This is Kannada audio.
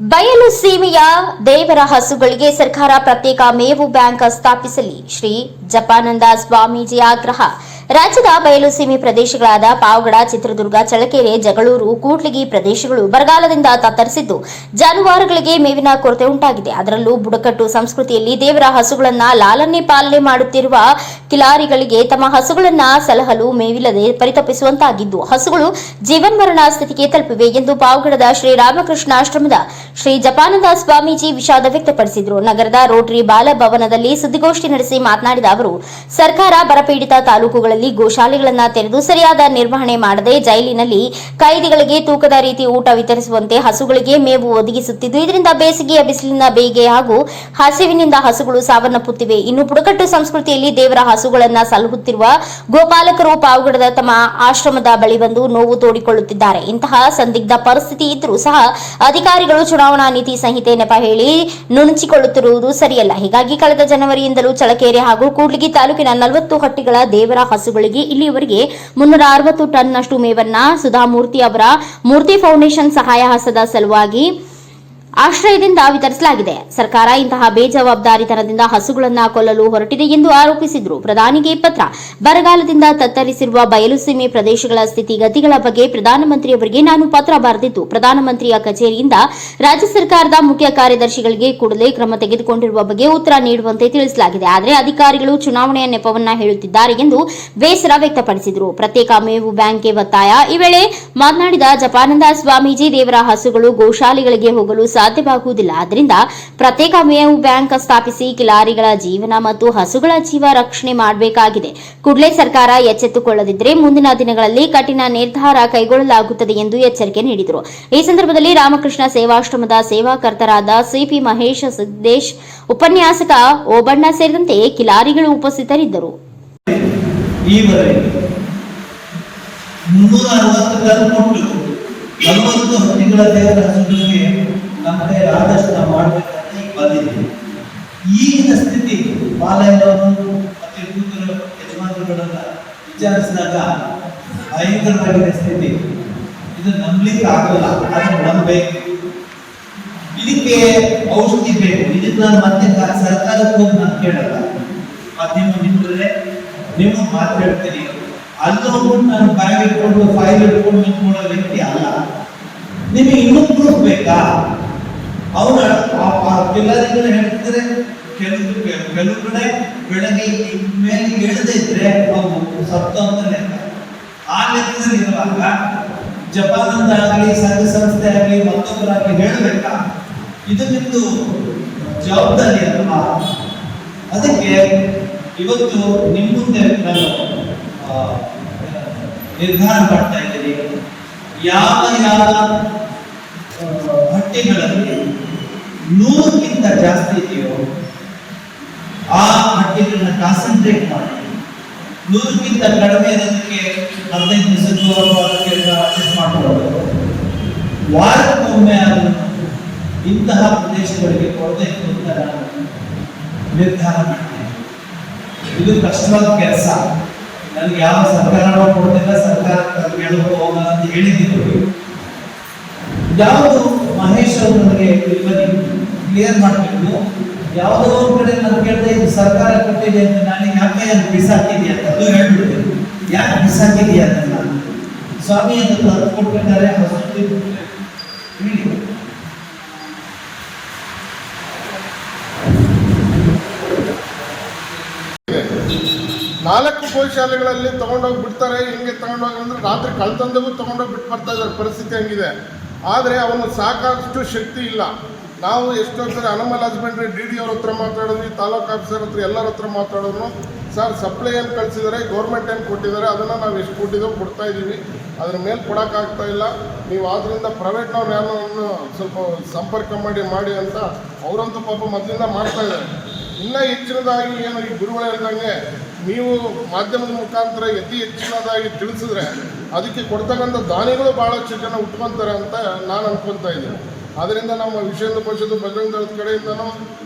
ಬಯಲು ಸೀಮೆಯ ದೇವರ ಹಸುಗಳಿಗೆ ಸರ್ಕಾರ ಪ್ರತ್ಯೇಕ ಮೇವು ಬ್ಯಾಂಕ್ ಸ್ಥಾಪಿಸಲಿ. ಶ್ರೀ ಜಪಾನಂದ ಸ್ವಾಮೀಜಿ ಆಗ್ರಹ. ರಾಜ್ಯದ ಬಯಲು ಸೀಮೆ ಪ್ರದೇಶಗಳಾದ ಪಾವಗಡ, ಚಿತ್ರದುರ್ಗ ಚಳಕೆರೆ ಜಗಳೂರು, ಕೂಡ್ಲಿಗಿ ಪ್ರದೇಶಗಳು ಬರಗಾಲದಿಂದ ತತ್ತರಿಸಿದ್ದು ಜಾನುವಾರುಗಳಿಗೆ ಮೇವಿನ ಕೊರತೆ ಉಂಟಾಗಿದೆ. ಅದರಲ್ಲೂ ಬುಡಕಟ್ಟು ಸಂಸ್ಕೃತಿಯಲ್ಲಿ ದೇವರ ಹಸುಗಳನ್ನ ಲಾಲನೆ ಪಾಲನೆ ಮಾಡುತ್ತಿರುವ ಕಿಲಾರಿಗಳಿಗೆ ತಮ್ಮ ಹಸುಗಳನ್ನ ಸಲಹಲು ಮೇವಿಲ್ಲದೆ ಪರಿತಪಿಸುವಂತಾಗಿದ್ದು ಹಸುಗಳು ಜೀವನ್ಮರಣ ಸ್ಥಿತಿಗೆ ತಲುಪಿವೆ ಎಂದು ಪಾವಗಡದ ಶ್ರೀರಾಮಕೃಷ್ಣಾಶ್ರಮದ ಶ್ರೀ ಜಪಾನಂದ ಸ್ವಾಮೀಜಿ ವಿಷಾದ ವ್ಯಕ್ತಪಡಿಸಿದರು. ನಗರದ ರೋಟರಿ ಬಾಲಭವನದಲ್ಲಿ ಸುದ್ದಿಗೋಷ್ಠಿ ನಡೆಸಿ ಮಾತನಾಡಿದ ಅವರು, ಸರ್ಕಾರ ಬರಪೀಡಿತ ತಾಲೂಕುಗಳಲ್ಲಿ ಗೋಶಾಲೆಗಳನ್ನು ತೆರೆದು ಸರಿಯಾದ ನಿರ್ವಹಣೆ ಮಾಡದೆ ಜೈಲಿನಲ್ಲಿ ಕೈದಿಗಳಿಗೆ ತೂಕದ ರೀತಿ ಊಟ ವಿತರಿಸುವಂತೆ ಹಸುಗಳಿಗೆ ಮೇವು ಒದಗಿಸುತ್ತಿದ್ದು, ಇದರಿಂದ ಬೇಸಿಗೆಯ ಬಿಸಿಲಿನ ಬೇಗೆ ಹಾಗೂ ಹಸಿವಿನಿಂದ ಹಸುಗಳು ಸಾವನ್ನಪ್ಪುತ್ತಿವೆ. ಇನ್ನು ಬುಡಕಟ್ಟು ಸಂಸ್ಕೃತಿಯಲ್ಲಿ ದೇವರ ಹಸುಗಳನ್ನು ಸಲಹುತ್ತಿರುವ ಗೋಪಾಲಕರು ಪಾವಗಡದ ತಮ್ಮ ಆಶ್ರಮದ ಬಳಿ ಬಂದು ನೋವು ತೋಡಿಕೊಳ್ಳುತ್ತಿದ್ದಾರೆ. ಇಂತಹ ಸಂದಿಗ್ಧ ಪರಿಸ್ಥಿತಿ ಇದ್ದರೂ ಸಹ ಅಧಿಕಾರಿಗಳು ಚುನಾವಣಾ ನೀತಿ ಸಂಹಿತೆ ನೆಪ ಹೇಳಿ ನುಣುಚಿಕೊಳ್ಳುತ್ತಿರುವುದು ಸರಿಯಲ್ಲ. ಹೀಗಾಗಿ ಕಳೆದ ಜನವರಿಯಿಂದಲೂ ಚಳಕೆರೆ ಹಾಗೂ ಕೂಡ್ಲಿಗಿ ತಾಲೂಕಿನ ನಲವತ್ತು ಹಟ್ಟಿಗಳ ದೇವರ ಹಸುಗಳಿಗೆ ಇಲ್ಲಿಯವರೆಗೆ ಮುನ್ನೂರ ಅರವತ್ತು ಟನ್ನಷ್ಟು ಮೇವನ್ನ ಸುಧಾಮೂರ್ತಿ ಅವರ ಮೂರ್ತಿ ಫೌಂಡೇಶನ್ ಸಹಾಯ ಹಸ್ತದ ಸಲುವಾಗಿ ಆಶ್ರಯದಿಂದ ವಿತರಿಸಲಾಗಿದೆ. ಸರ್ಕಾರ ಇಂತಹ ಬೇಜವಾಬ್ದಾರಿತನದಿಂದ ಹಸುಗಳನ್ನ ಕೊಲ್ಲಲು ಹೊರಟಿದೆ ಎಂದು ಆರೋಪಿಸಿದ್ರು. ಪ್ರಧಾನಿಗೆ ಪತ್ರ. ಬರಗಾಲದಿಂದ ತತ್ತರಿಸಿರುವ ಬಯಲುಸೀಮೆ ಪ್ರದೇಶಗಳ ಸ್ಥಿತಿಗತಿಗಳ ಬಗ್ಗೆ ಪ್ರಧಾನಮಂತ್ರಿಯವರಿಗೆ ನಾನು ಪತ್ರ ಬರೆದಿದ್ದು, ಪ್ರಧಾನಮಂತ್ರಿಯ ಕಚೇರಿಯಿಂದ ರಾಜ್ಯ ಸರ್ಕಾರದ ಮುಖ್ಯ ಕಾರ್ಯದರ್ಶಿಗಳಿಗೆ ಕೂಡಲೇ ಕ್ರಮ ತೆಗೆದುಕೊಂಡಿರುವ ಬಗ್ಗೆ ಉತ್ತರ ನೀಡುವಂತೆ ತಿಳಿಸಲಾಗಿದೆ. ಆದರೆ ಅಧಿಕಾರಿಗಳು ಚುನಾವಣೆಯ ನೆಪವನ್ನ ಹೇಳುತ್ತಿದ್ದಾರೆ ಎಂದು ಬೇಸರ ವ್ಯಕ್ತಪಡಿಸಿದರು. ಪ್ರತ್ಯೇಕ ಮೇವು ಬ್ಯಾಂಕ್ಗೆ ಒತ್ತಾಯ. ಈ ವೇಳೆ ಮಾತನಾಡಿದ ಜಪಾನಂದ ಸ್ವಾಮೀಜಿ, ದೇವರ ಹಸುಗಳು ಗೋಶಾಲೆಗಳಿಗೆ ಹೋಗಲು ಸಾಧ್ಯವಾಗುವುದಿಲ್ಲ. ಆದ್ದರಿಂದ ಪ್ರತ್ಯೇಕ ಮೇವು ಬ್ಯಾಂಕ್ ಸ್ಥಾಪಿಸಿ ಕಿಲಾರಿಗಳ ಜೀವನ ಮತ್ತು ಹಸುಗಳ ಜೀವ ರಕ್ಷಣೆ ಮಾಡಬೇಕಾಗಿದೆ. ಕೂಡಲೇ ಸರ್ಕಾರ ಎಚ್ಚೆತ್ತುಕೊಳ್ಳದಿದ್ದರೆ ಮುಂದಿನ ದಿನಗಳಲ್ಲಿ ಕಠಿಣ ನಿರ್ಧಾರ ಕೈಗೊಳ್ಳಲಾಗುತ್ತದೆ ಎಂದು ಎಚ್ಚರಿಕೆ ನೀಡಿದರು. ಈ ಸಂದರ್ಭದಲ್ಲಿ ರಾಮಕೃಷ್ಣ ಸೇವಾಶ್ರಮದ ಸೇವಾಕರ್ತರಾದ ಸಿಪಿ ಮಹೇಶ್ ಸಿದ್ದೇಶ್, ಉಪನ್ಯಾಸಕ ಓಬಣ್ಣ ಸೇರಿದಂತೆ ಕಿಲಾರಿಗಳು ಉಪಸ್ಥಿತರಿದ್ದರು. ಮುನ್ನೂರ ಅರವತ್ತು ಟನ್ ಕೊಟ್ಟು ನಲವತ್ತು ಹಕ್ಕಿಗಳ ದೇವರ ಹಸುಗಳಿಗೆ ಕೈಯಲ್ಲಿ ಆದಷ್ಟು ನಾವು ಮಾಡಬೇಕಂತ ಈಗ ಬಂದಿದ್ದೀವಿ. ಈಗಿನ ಸ್ಥಿತಿ ಬಾಲಯದವರು ಮತ್ತೆ ಕೂತರು ಯಜಮಾನರುಗಳನ್ನ ವಿಚಾರಿಸಿದಾಗ ಭಯಂಕರವಾಗಿದೆ ಸ್ಥಿತಿ. ಇದು ನಂಬಲಿಕ್ಕೆ ಆಗಲ್ಲ ಅದನ್ನು ನಂಬಬೇಕು. ಇದಕ್ಕೆ ಔಷಧಿ ಬೇಕು. ಇದನ್ನು ನಾನು ಮತ್ತೆ ಸರ್ಕಾರಕ್ಕೂ ನಾನು ಕೇಳಲ್ಲ. ಮಾಧ್ಯಮ ನಿಂತರೆ ನಿಮ್ಮ ಮಾತಾಡ್ತೀನಿ ಅಲ್ಲೂ ನಾನು ಬ್ಯಾಗ್ ಇಟ್ಕೊಂಡು ಫೈಲ್ ಇಟ್ಕೊಂಡು ನಿಂತ್ಕೊಳ್ಳೋ ವ್ಯಕ್ತಿ ಅಲ್ಲ. ನಿಮಗೆ ಇನ್ನೂ ಪ್ರೂಫ್ ಬೇಕಾ? ಅವನ ಕಿಲ್ಲರಿಗಳು ಹೇಳ್ತಿದ್ರೆ ಕೆಲವು ಕೆಲವು ಕಡೆ ಬೆಳಗ್ಗೆ ಮೇಲೆ ಇಳದೇ ಇದ್ರೆ ಅವು ಸತ್ತು ಅಂತ. ಲೆಕ್ಕ ಆ ಲೆಕ್ಕದಲ್ಲಿ ಇರುವಾಗ ಜಪಾನಂದ ಆಗಲಿ ಸಂಘ ಸಂಸ್ಥೆ ಆಗಲಿ ಮತ್ತೊಬ್ಬರಾಗಲಿ ಹೇಳಬೇಕಾ? ಇದು ನಿಮ್ಮದು ಜವಾಬ್ದಾರಿ ಅಲ್ವಾ? ಅದಕ್ಕೆ ಇವತ್ತು ನಿಮ್ಮ ಮುಂದೆ ನಾನು ನಿರ್ಧಾರ ಮಾಡ್ತಾ ಇದ್ದೀನಿ. ಯಾವ ಯಾವ ಹಟ್ಟಿಗಳಲ್ಲಿ ನೂರಕ್ಕಿಂತ ಜಾಸ್ತಿ ಇದೆಯೋ, ಆ ಮಟ್ಟಿಗಳನ್ನ ಕಾನ್ಸಂಟ್ರೇಟ್ ಮಾಡಿ. ನೂರಕ್ಕಿಂತ ಕಡಿಮೆ ಇರೋದಕ್ಕೆ ಹದಿನೈದು ದಿವಸಕ್ಕೂ ಅಥವಾ ಅದಕ್ಕೆ ಅಡ್ಜಸ್ಟ್ ಮಾಡ್ಕೊಳ್ಳೋದು. ವಾರಕ್ಕೊಮ್ಮೆ ಅದನ್ನು ಇಂತಹ ಪ್ರದೇಶಗಳಿಗೆ ಕೊಡದೆ ಅಂತ ನಾನು ನಿರ್ಧಾರ ಮಾಡ್ತೀನಿ. ಇದು ಕಷ್ಟವಾದ ಕೆಲಸ. ನನಗೆ ಯಾವ ಸರ್ಕಾರನೂ ಕೊಡ್ತಿಲ್ಲ ಸರ್ಕಾರ ಕೇಳಬೇಕು ಹೋಗಲ್ಲ ಅಂತ ಹೇಳಿದ್ದೀನಿ. ಯಾವುದು ಮಹೇಶ್ ಅವರು ನನಗೆ ಕ್ಲಿಯರ್ ಮಾಡಬೇಕು ಯಾವುದೋ ಒಂದು ಕಡೆ ನಾನು ಕೇಳಿದೆ, ಇದು ಸರ್ಕಾರ ಕೊಟ್ಟಿದೆ ಅಂತ ನಾನು ಯಾಕೆ ಅದು ಬಿಸಾಕಿದೆಯಾ ಅಂತ ಅದು ಹೇಳ್ಬಿಡ್ತೀನಿ ಯಾಕೆ ಬಿಸಾಕಿದೆಯಾ ಅಂತ ನಾನು ಸ್ವಾಮಿ ಅಂತ ತಂದು ಕೊಟ್ಟಿದ್ದಾರೆ ಹೇಳಿ. ನಾಲ್ಕು ಗೋಶಾಲೆಗಳಲ್ಲಿ ತಗೊಂಡೋಗಿ ಬಿಡ್ತಾರೆ, ಹಿಂಗೆ ತಗೊಂಡೋಗಿ ಅಂದ್ರೆ ರಾತ್ರಿ ಕಳ್ತಂದವು ತಗೊಂಡೋಗಿ ಬಿಟ್ಟು ಬರ್ತಾ ಇದ್ದಾರೆ ಪರಿಸ್ಥಿತಿ ಹಂಗಿದೆ. ಆದರೆ ಅವನು ಸಾಕಷ್ಟು ಶಕ್ತಿ ಇಲ್ಲ. ನಾವು ಎಷ್ಟೋ ಸರಿ ಅನಮಲ್ ಹಸ್ಬೆಂಡ್ರಿ, ಡಿ ಡಿ ಅವ್ರ ಹತ್ರ ಮಾತಾಡಿದ್ವಿ, ತಾಲೂಕು ಆಫೀಸರ್ ಹತ್ರ ಎಲ್ಲರ ಹತ್ರ ಮಾತಾಡಿದ್ರು ಸರ್ ಸಪ್ಲೈ ಏನು ಕಳಿಸಿದ್ದಾರೆ ಗೌರ್ಮೆಂಟ್ ಏನು ಕೊಟ್ಟಿದ್ದಾರೆ ಅದನ್ನು ನಾವು ಎಷ್ಟು ಕೊಟ್ಟಿದ್ದೋ ಕೊಡ್ತಾ ಇದ್ದೀವಿ ಅದ್ರ ಮೇಲೆ ಕೊಡೋಕ್ಕಾಗ್ತಾ ಇಲ್ಲ. ನೀವು ಆದ್ದರಿಂದ ಪ್ರೈವೇಟ್ನವ್ರು ಯಾರನ್ನು ಸ್ವಲ್ಪ ಸಂಪರ್ಕ ಮಾಡಿ ಮಾಡಿ ಅಂತ ಅವರಂತೂ ಪಾಪ ಮೊದಲಿಂದ ಮಾಡ್ತಾ ಇದ್ದಾರೆ ಇನ್ನೂ ಹೆಚ್ಚಿನದಾಗಿ ಏನು ಈ ಗುರುಗಳು ಹೇಳ್ದಂಗೆ ನೀವು ಮಾಧ್ಯಮದ ಮುಖಾಂತರ ಅತಿ ಹೆಚ್ಚಿನದಾಗಿ ತಿಳಿಸಿದ್ರೆ ಅದಕ್ಕೆ ಕೊಡ್ತಕ್ಕಂಥ ದಾನಿಗಳು ಭಾಳಷ್ಟು ಜನ ಉಟ್ಕೊಂತಾರೆ ಅಂತ ನಾನು ಅನ್ಕೊತಾ ಇದ್ದೀನಿ. ಅದರಿಂದ ನಮ್ಮ ವಿಷಯದ ಪರಿಷತ್ತು ಬಜರಂಗ ದಳದ ಕಡೆಯಿಂದನೂ